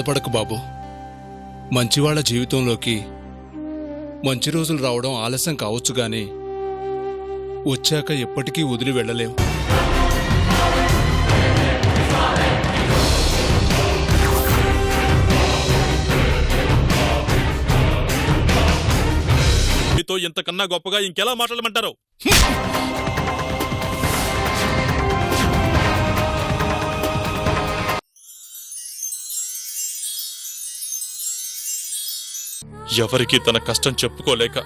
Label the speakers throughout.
Speaker 1: బాధపడకు బాబు. మంచివాళ్ళ జీవితంలోకి మంచి రోజులు రావడం ఆలస్యం కావచ్చు గాని వచ్చాక ఎప్పటికీ వదిలి వెళ్ళలేవు.
Speaker 2: మీతో ఇంతకన్నా గొప్పగా ఇంకెలా మాట్లాడమంటారు? ఎవరికి తన కష్టం చెప్పుకోలేక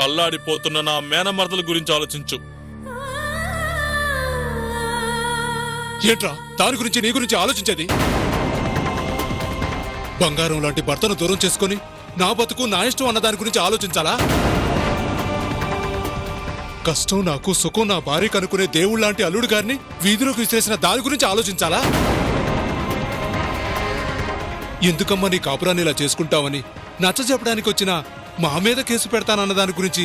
Speaker 2: అల్లాడిపోతున్న నా మేనమరదల గురించి ఆలోచించు.
Speaker 1: ఏంట్రా? దాని గురించి నీ గురించి ఆలోచించేది? బంగారం లాంటి భర్తను దూరం చేసుకొని నా బతుకు నా ఇష్టం అన్న దాని గురించి ఆలోచించాలా? కష్టం నాకు సుఖం నా భార్య కనుక్కునే దేవుళ్ళ లాంటి అల్లుడు గారిని వీధిలోకి విసిరేసిన దాని గురించి ఆలోచించాలా? ఎందుకమ్మా నీ కాపురాన్ని ఇలా చేసుకుంటావని? నచ్చ చెప్పడానికి వచ్చిన మా మీద కేసు పెడతానన్న దాని గురించి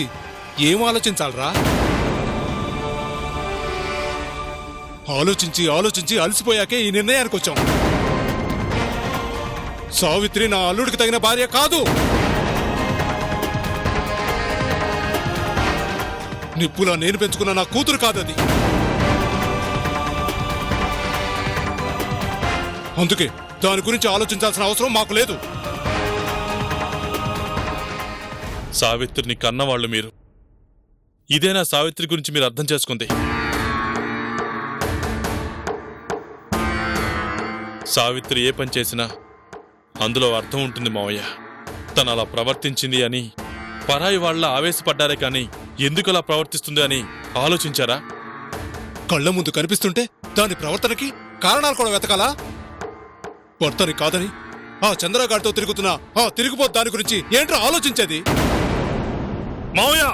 Speaker 1: ఏం ఆలోచించాలరా? ఆలోచించి ఆలోచించి అలసిపోయాకే ఈ నిర్ణయానికి వచ్చాం సావిత్రి నా అల్లుడికి తగిన భార్య కాదు! నిప్పులా నేను పెంచుకున్న నా కూతురు కాదది. అందుకే దాని గురించి ఆలోచించాల్సిన అవసరం మాకు లేదు.
Speaker 2: సావిత్రిని కన్నవాళ్ళు మీరు. ఇదేనా సావిత్రి గురించి మీరు అర్థం చేసుకుంది? సావిత్రి ఏ పని చేసినా అందులో అర్థం ఉంటుంది మావయ్య. తను అలా ప్రవర్తించింది అని పరాయి వాళ్ళ ఆవేశపడ్డారే కానీ ఎందుకు అలా ప్రవర్తిస్తుంది అని ఆలోచించారా?
Speaker 1: కళ్ళ ముందు కనిపిస్తుంటే దాని ప్రవర్తనకి కారణాలు కూడా వెతకాలా? భర్తని కాదని? ఆ చంద్రగాడితో తిరుగుతున్నా ఆ తిరిగిపోతు దాని గురించి ఏంట్రా ఆలోచించేది?
Speaker 2: మావయ్య!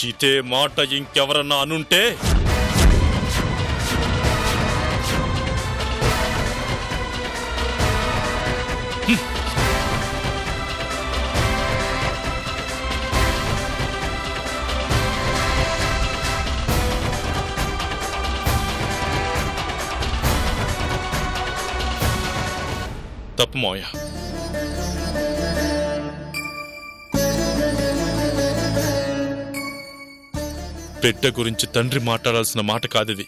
Speaker 2: ఇదే మాట ఇంకెవరన్నా అనుంటే తప్పు బిడ్డ గురించి తండ్రి మాట్లాడాల్సిన మాట కాదిది.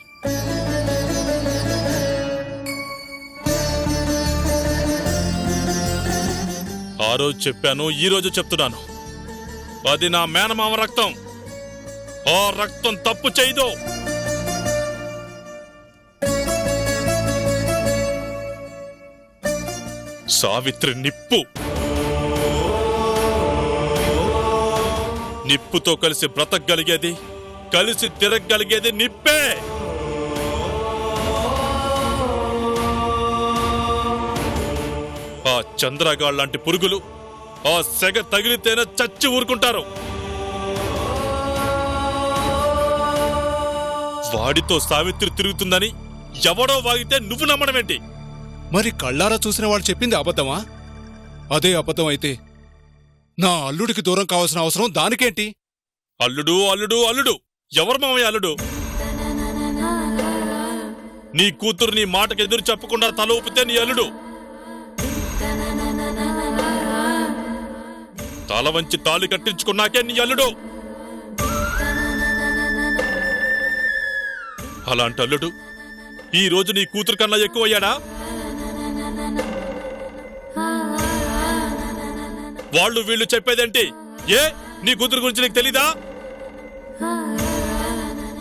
Speaker 2: ఆ రోజు చెప్పాను ఈ రోజు చెప్తున్నాను. అది నా మేనమామ రక్తం. ఆ రక్తం తప్పు చేయదు. సావిత్రి నిప్పు. నిప్పుతో కలిసి బ్రతకగలిగేది కలిసి తిరగగలిగేది నిప్పే. ఆ చంద్రగాళ్ళ లాంటి పురుగులు ఆ సెగ తగిలితేనే చచ్చి ఊరుకుంటారు. వాడితో సావిత్రి తిరుగుతుందని ఎవడో వాగితే నువ్వు నమ్మడమేంటి?
Speaker 1: మరి కళ్ళారా చూసిన వాళ్ళు చెప్పింది అబద్ధమా? అదే అబద్ధం అయితే నా అల్లుడికి దూరం కావాల్సిన అవసరం దానికేంటి?
Speaker 2: అల్లుడు అల్లుడు అల్లుడు! ఎవరు మామయ్య అల్లుడు? నీ కూతురు నీ మాటకు ఎదురు చెప్పకుండా తల ఊపితే నీ అల్లుడు! తల వంచి తాళి కట్టించుకున్నాకే నీ అల్లుడు! అలాంటి అల్లుడు ఈ రోజు నీ కూతురు కన్నా ఎక్కువయ్యాడా? వాళ్ళు వీళ్ళు చెప్పేదేంటి? ఏ? నీ కూతురు గురించి నీకు తెలీదా?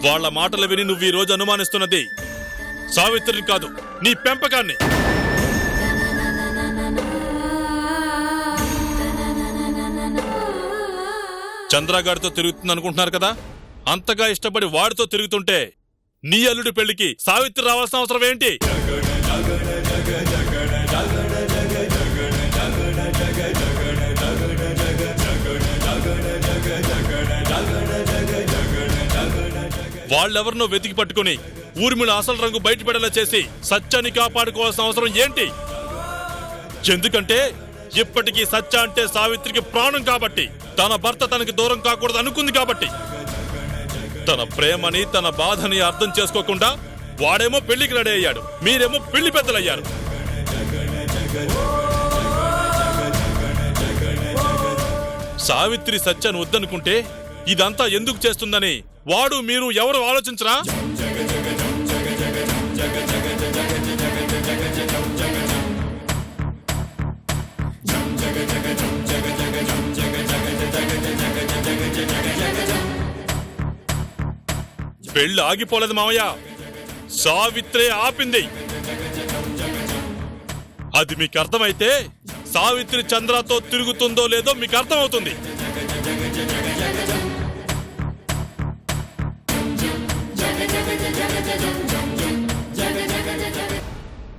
Speaker 2: వాళ్ళ మాటలు విని నువ్వు ఈ రోజు అనుమానిస్తున్నది. సావిత్రిని కాదు నీ పెంపకాన్ని. చంద్రగాడితో తిరుగుతుంది అనుకుంటున్నారు కదా? అంతగా ఇష్టపడి వాడితో తిరుగుతుంటే నీ అల్లుడి పెళ్ళికి సావిత్రి రావాల్సిన అవసరం ఏంటి? వాళ్ళెవరినో వెతికి పట్టుకుని ఊర్మిళ అసలు రంగు బయటపడేలా చేసి సత్యాన్ని కాపాడుకోవాల్సిన అవసరం ఏంటి? ఎందుకంటే ఇప్పటికీ సత్య అంటే సావిత్రికి ప్రాణం కాబట్టి తన భర్త తనకి దూరం కాకూడదు అనుకుంది కాబట్టి. తన ప్రేమని తన బాధని అర్థం చేసుకోకుండా వాడేమో పెళ్ళికి రెడీ అయ్యాడు మీరేమో పెళ్ళి పెద్దలయ్యారు. సావిత్రి సత్యాన్ని వద్దనుకుంటే ఇదంతా ఎందుకు చేస్తుందని? వాడు మీరు ఎవరు ఆలోచించరా? పెళ్ళి ఆగిపోలేదు మావయ్య సావిత్రే ఆపింది. అది మీకు అర్థమైతే సావిత్రి చంద్రతో తిరుగుతుందో లేదో మీకు అర్థమవుతుంది.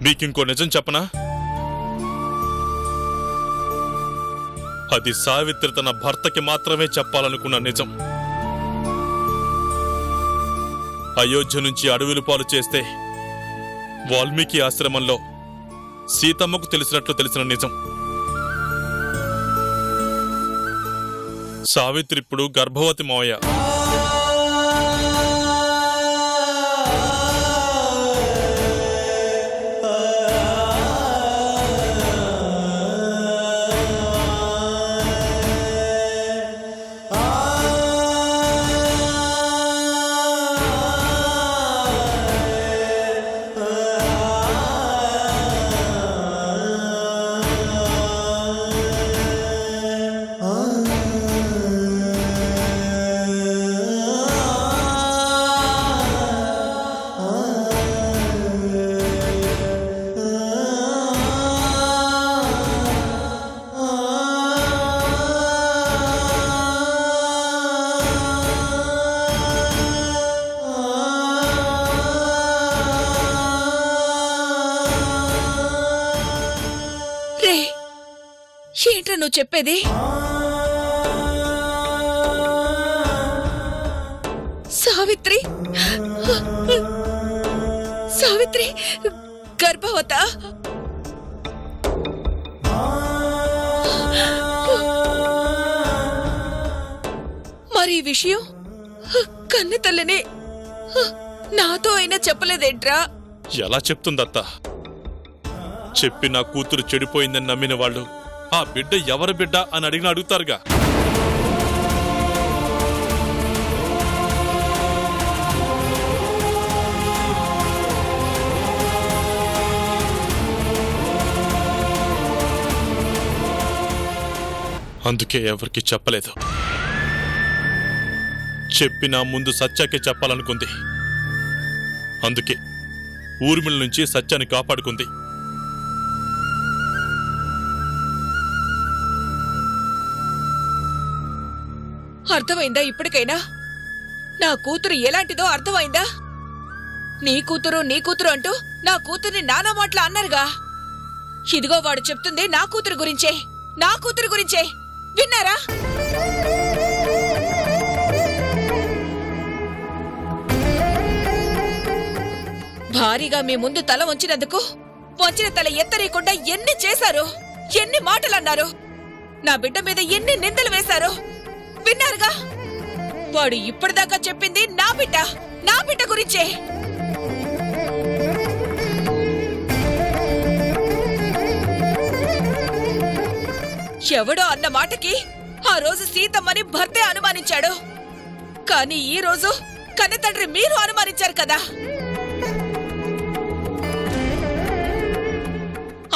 Speaker 2: మీకింకో నిజం చెప్పనా? అది సావిత్రి తన భర్తకి మాత్రమే చెప్పాలనుకున్న నిజం. అయోధ్య నుంచి అడవులు పాలు చేస్తే వాల్మీకి ఆశ్రమంలో సీతమ్మకు తెలిసినట్లు తెలిసిన నిజం. సావిత్రి ఇప్పుడు గర్భవతి మావయ్య.
Speaker 3: నువ్వు చెప్పేది? సావిత్రి! సావిత్రి! గర్భవత! మరి ఈ విషయం కన్నె తల్లిని నాతో అయినా చెప్పలేదేంట్రా?
Speaker 2: ఎలా చెప్తుందత్త? చెప్పి నా కూతురు చెడిపోయిందని నమ్మిన వాళ్ళు ఆ బిడ్డ ఎవరి బిడ్డ అని అడిగిన అడుగుతారుగా. అందుకే ఎవరికి చెప్పలేదు. చెప్పినా ముందు సత్యాకే చెప్పాలనుకుంది. అందుకే ఊర్మిళ నుంచి సత్యాన్ని కాపాడుకుంది.
Speaker 3: అర్థమైందా ఇప్పటికైనా? నా కూతురు ఎలాంటిదో అర్థమైందా? నీ కూతురు నీ కూతురు అంటూ నా కూతుర్ని నానా మాటలు అన్నారుగా? ఇదిగో వాడు చెప్తుంది నా కూతురు గురించే నా కూతురు గురించే. విన్నారా? భారీగా మీ ముందు తల వంచినందుకు వంచిన తల ఎత్తరేయకుండా ఎన్ని చేశారు? ఎన్ని మాటలు అన్నారు నా బిడ్డ మీద ఎన్ని నిందలు వేశారు? విన్నారుగా? వాడు ఇప్పటిదాకా చెప్పింది నా బిడ్డ నా బిడ్డ గురించే. ఎవడో అన్న మాటకి ఆ రోజు సీతమ్మని భర్తే అనుమానించాడు. కానీ ఈ రోజు కన్నతండ్రి మీరు అనుమానించారు కదా.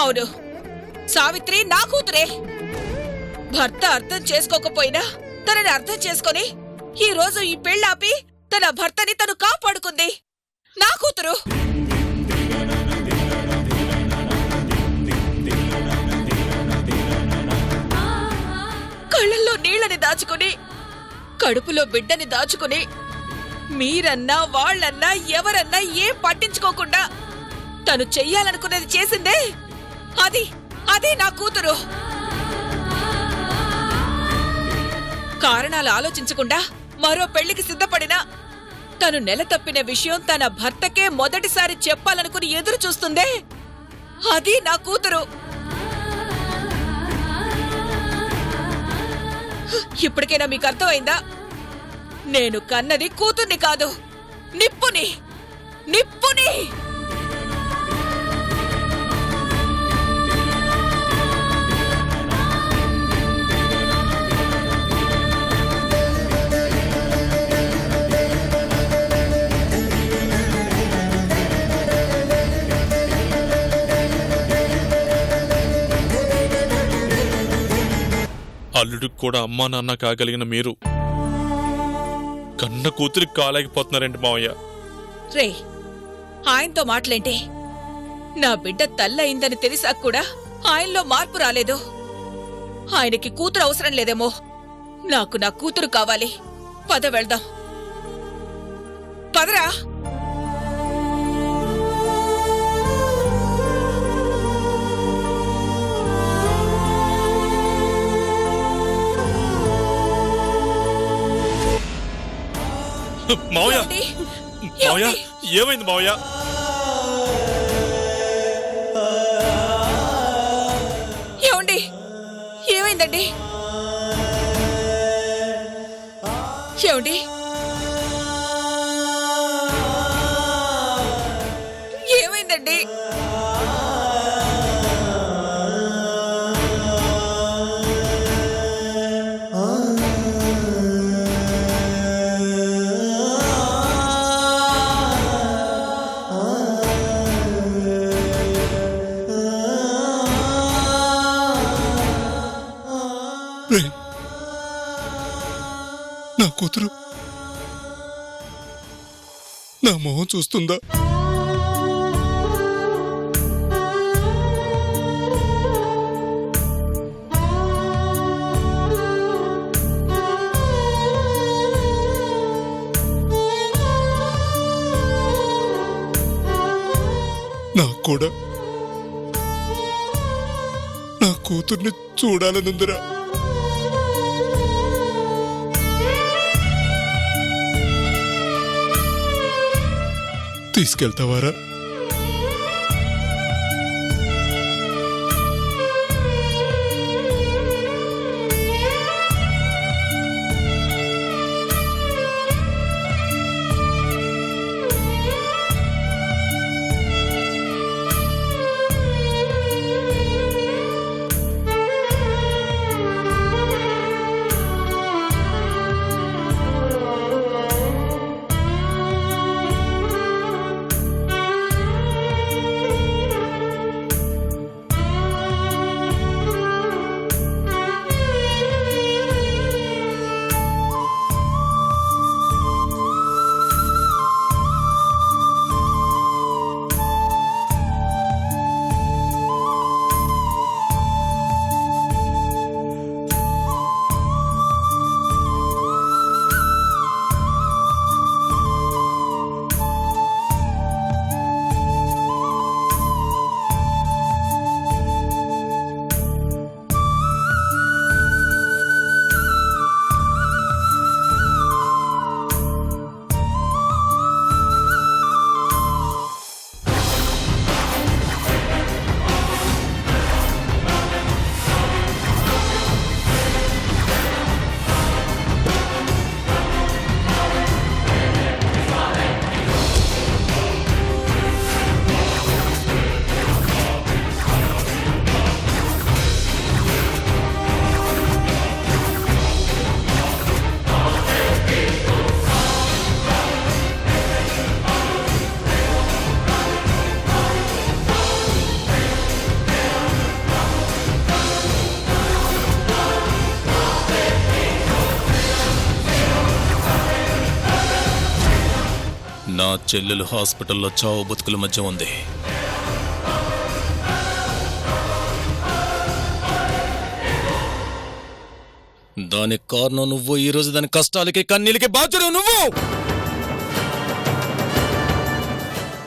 Speaker 3: అవును సావిత్రి నా కూతురే. భర్త అర్థం చేసుకోకపోయినా తనని అర్థం చేసుకొని ఈ రోజు ఈ పెళ్ళాపి తన భర్తని తను కాపాడుకుంది. నా కూతురు. కళ్ళల్లో నీళ్ళని దాచుకుని కడుపులో బిడ్డని దాచుకుని మీరన్నా వాళ్ళన్నా ఎవరన్నా ఏం పట్టించుకోకుండా తను చెయ్యాలనుకున్నది చేసిందే. అది అదే నా కూతురు. కారణాలు ఆలోచించకుండా మరో పెళ్ళికి సిద్ధపడినా తను నెల తప్పిన విషయం తన భర్తకే మొదటిసారి చెప్పాలనుకుని ఎదురు చూస్తుందే? అది నా కూతురు. ఇప్పటికైనా మీకు అర్థమైందా? నేను కన్నది కూతుర్ని కాదు. నిప్పుని. నిప్పుని.
Speaker 2: కూడా అమ్మా నాన్న కాగలిగిన మీరు. కన్న కూతురికి కాలేకపోతున్నారండి మావయ్య.
Speaker 3: రే ఆయనతో మాటలేంటి నా బిడ్డ తల్లయిందని తెలిసా కూడా ఆయనలో మార్పు రాలేదు. ఆయనకి కూతురు అవసరం లేదేమో. నాకు నా కూతురు కావాలి. పద వెళ్దాం. పదరా.
Speaker 2: మావయ్య? మావయ్య? ఏమైంది మావయ్య
Speaker 1: నా మొహం చూస్తుందా? నాకు కూడా. నా కూతుర్ని చూడాలనుందిరా. తీసుకెళ్తావారా?
Speaker 4: నా చెల్లెలు హాస్పిటల్లో చావు బతుకుల మధ్య ఉంది. దానికి కారణం నువ్వు ఈ రోజు దాని కష్టాలకి కన్నీళ్ళకి బాధ్యుడు నువ్వు!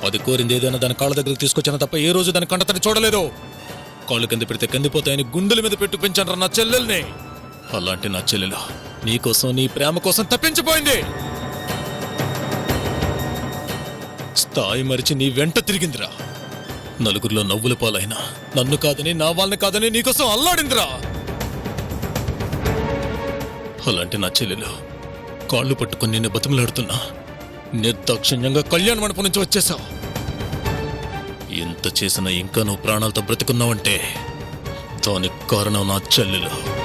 Speaker 4: అది కోరింది ఏదైనా దాని కాళ్ళ దగ్గరికి తీసుకొచ్చాను తప్ప ఏ రోజు దాని కంటతడి చూడలేదు. కాళ్ళు కింద పెడితే కందిపోతాయని గుండెల మీద పెట్టు పెంచాను నా చెల్లెల్ని. అలాంటి నా చెల్లెలు నీకోసం నీ ప్రేమ కోసం తప్పించిపోయింది. స్థాయి మరిచి నీ వెంట తిరిగిందిరా. నలుగురిలో నవ్వుల పాలైనా నన్ను కాదని నా వాళ్ళని కాదని నీకోసం అల్లాడిందిరా. అలాంటి నా చెల్లెలు కాళ్ళు పట్టుకొని నిన్ను బతిమలాడుతున్నా నిర్దాక్షిణ్యంగా కళ్యాణ మండపం నుంచి వచ్చేసావు ఎంత చేసినా ఇంకా నువ్వు ప్రాణాలతో బ్రతుకున్నావంటే దానికి కారణం నా చెల్లెలు.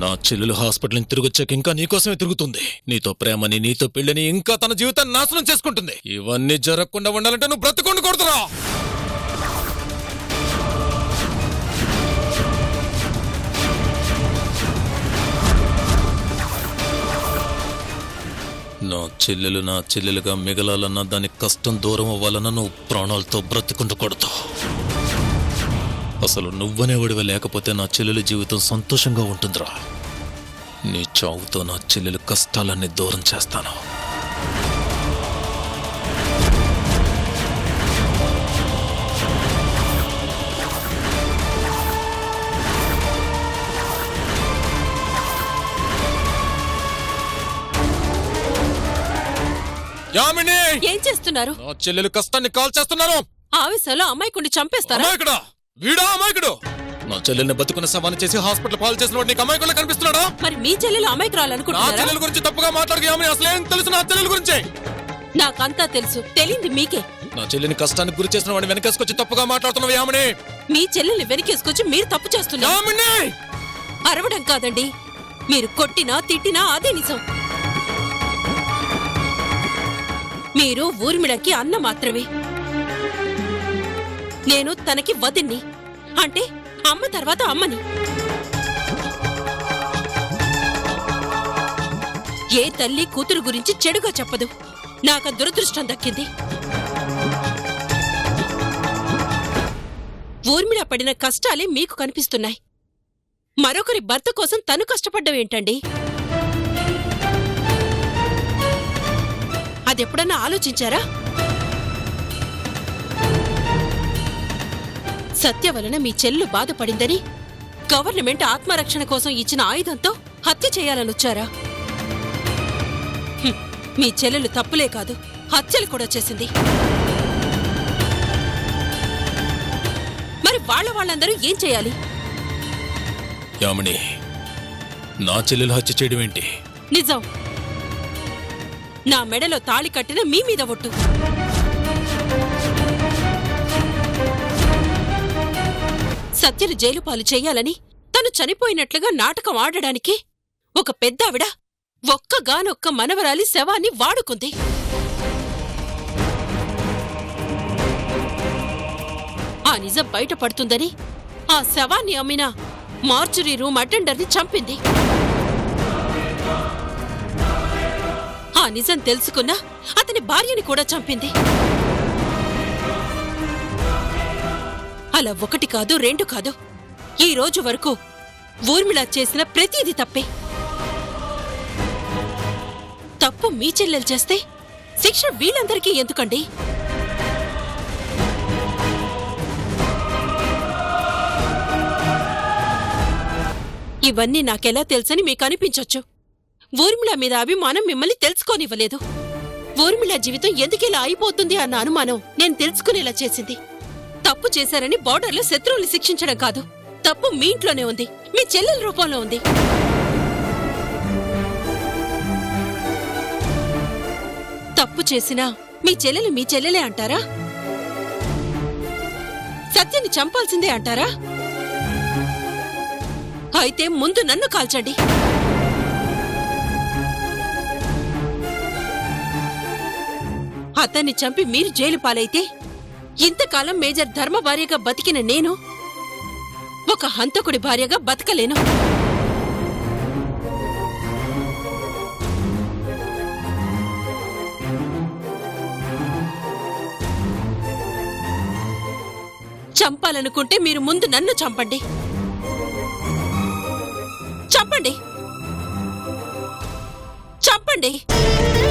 Speaker 4: నా చెల్లెలు హాస్పిటల్ నుంచి తిరిగి వచ్చాక ఇంకా నీకోసమే తిరుగుతుంది. నీతో ప్రేమని నీతో పెళ్ళని ఇంకా తన జీవితాన్ని నాశనం చేసుకుంటుంది. ఇవన్నీ జరగకుండా ఉండాలంటే నువ్వు బ్రతుకుండి కొడుతురా నా చెల్లెలు నా చెల్లెలుగా మిగలాలన్నా దాని కష్టం దూరం అవ్వాలన్నా నువ్వు ప్రాణాలతో బ్రతుకుంటూ కొడతావు అసలు నువ్వనేవాడివి లేకపోతే నా చెల్లెల జీవితం సంతోషంగా ఉంటుందిరా. నీ చావుతో నా చెల్లెలు కష్టాలన్నీ దూరం చేస్తాను. యామిని!
Speaker 5: ఏం చేస్తున్నారు?
Speaker 4: నా చెల్లెలు కష్టాన్ని కాల్ చేస్తున్నాను
Speaker 5: ఆవేశంలో అమ్మాయికుని చంపేస్తారా?
Speaker 4: అమాయకుడా వీడా అమాయకుడు? నా చెల్లెల్ని బతుకున్న సవాన్ని చేసి హాస్పిటల్ పాలు చేసిన వాడు నీకు కనిపిస్తున్నాడా?
Speaker 5: మరి మీ చెల్లెలు
Speaker 4: నా
Speaker 5: అమాయకురాలనుకుంటున్నారా
Speaker 4: చెల్లెల గురించి తప్పుగా మాట్లాడు యామిని అసలేం తెలుసు నా చెల్లెల గురించే?
Speaker 5: నాకంతా తెలుసు. తెలియంది మీకే.
Speaker 4: నా చెల్లిని కష్టానికి గురి చేసిన వాడిని వెనకేసుకొచ్చి తప్పుగా మాట్లాడుతున్నావు యామిని?
Speaker 5: మీ చెల్లెల్ని వెనకేసుకొచ్చి మీరు తప్పు చేస్తున్నారు.
Speaker 4: యామిని!
Speaker 5: అరవడం కాదండి. మీరు కొట్టినా తిట్టినా అదే నిజం. మీరు ఊర్మిళకి అన్న మాత్రమే. నేను తనకి వదిన్ని. అంటే అమ్మ తర్వాత అమ్మని. ఏ తల్లి కూతురు గురించి చెడుగా చెప్పదు. నాకు దురదృష్టం దక్కింది. ఊర్మిళ పడిన కష్టాలే మీకు కనిపిస్తున్నాయి. మరొకరి భర్త కోసం తను కష్టపడ్డం ఏంటండి? అదెప్పుడన్నా ఆలోచించారా? సత్య వలన మీ చెల్లు బాధపడిందని గవర్నమెంట్ ఆత్మరక్షణ కోసం ఇచ్చిన ఆయుధంతో హత్య చేయాలనొచ్చారా మీ చెల్లెలు తప్పులే కాదు హత్యలు కూడా చేసింది. మరి వాళ్ళ వాళ్ళందరూ ఏం చేయాలి?
Speaker 4: యామిని నా చెల్లెలు హత్య చేయడం ఏంటి?
Speaker 5: నిజం. నా మెడలో తాళి కట్టిన మీ మీద ఒట్టు. సత్యను జైలుపాలు చేయాలని తను చనిపోయినట్లుగా నాటకం ఆడడానికి ఒక పెద్దావిడ ఒక్కగానొక్క మనవరాలి శవాన్ని వాడుకుంది. ఆ నిజం బయటపడుతుందని ఆ శవాన్ని అమ్మిన మార్చురీ రూమ్ అటెండర్ని చంపింది. ఆ నిజం తెలుసుకున్నా అతని భార్యని కూడా చంపింది. అలా ఒకటి కాదు రెండు కాదు. ఈ రోజు వరకు ఊర్మిళ చేసిన ప్రతిదీ తప్పే. తప్పు మీ చెల్లెలు చేస్తే శిక్ష వీళ్ళందరికీ ఎందుకండి? ఇవన్నీ నాకెలా తెలుసని మీకు అనిపించొచ్చు. ఊర్మిళ మీద అభిమానం మిమ్మల్ని తెలుసుకోనివ్వలేదు. ఊర్మిళ జీవితం ఎందుకిలా అయిపోతుంది అన్న అనుమానం నేను తెలుసుకునేలా చేసింది. తప్పు చేశారని బోర్డర్లో శత్రువులు శిక్షించడం కాదు. తప్పు మీ ఇంట్లోనే ఉంది. మీ చెల్లెల రూపంలో ఉంది. తప్పు చేసినా మీ చెల్లెలు మీ చెల్లెలే అంటారా? సత్యని చంపాల్సిందే అంటారా? అయితే ముందు నన్ను కాల్చండి. అతన్ని చంపి మీరు జైలు పాలైతే ఇంతకాలం మేజర్ ధర్మ భార్యగా బతికిన నేను ఒక హంతకుడి భార్యగా బతకలేను. చంపాలనుకుంటే మీరు ముందు నన్ను చంపండి. చంపండి. చంపండి.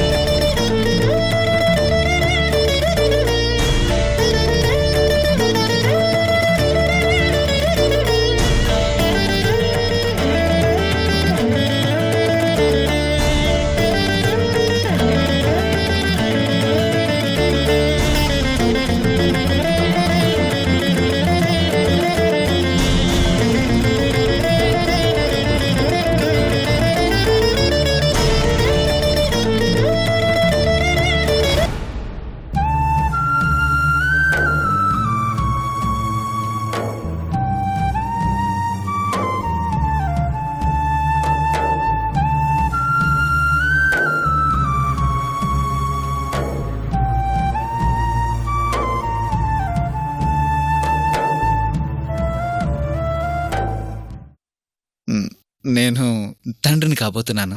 Speaker 6: కాబోతున్నాను.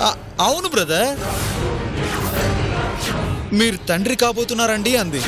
Speaker 6: ఆ, అవును బ్రదర్. మీరు తండ్రి కాబోతున్నారండి అంది.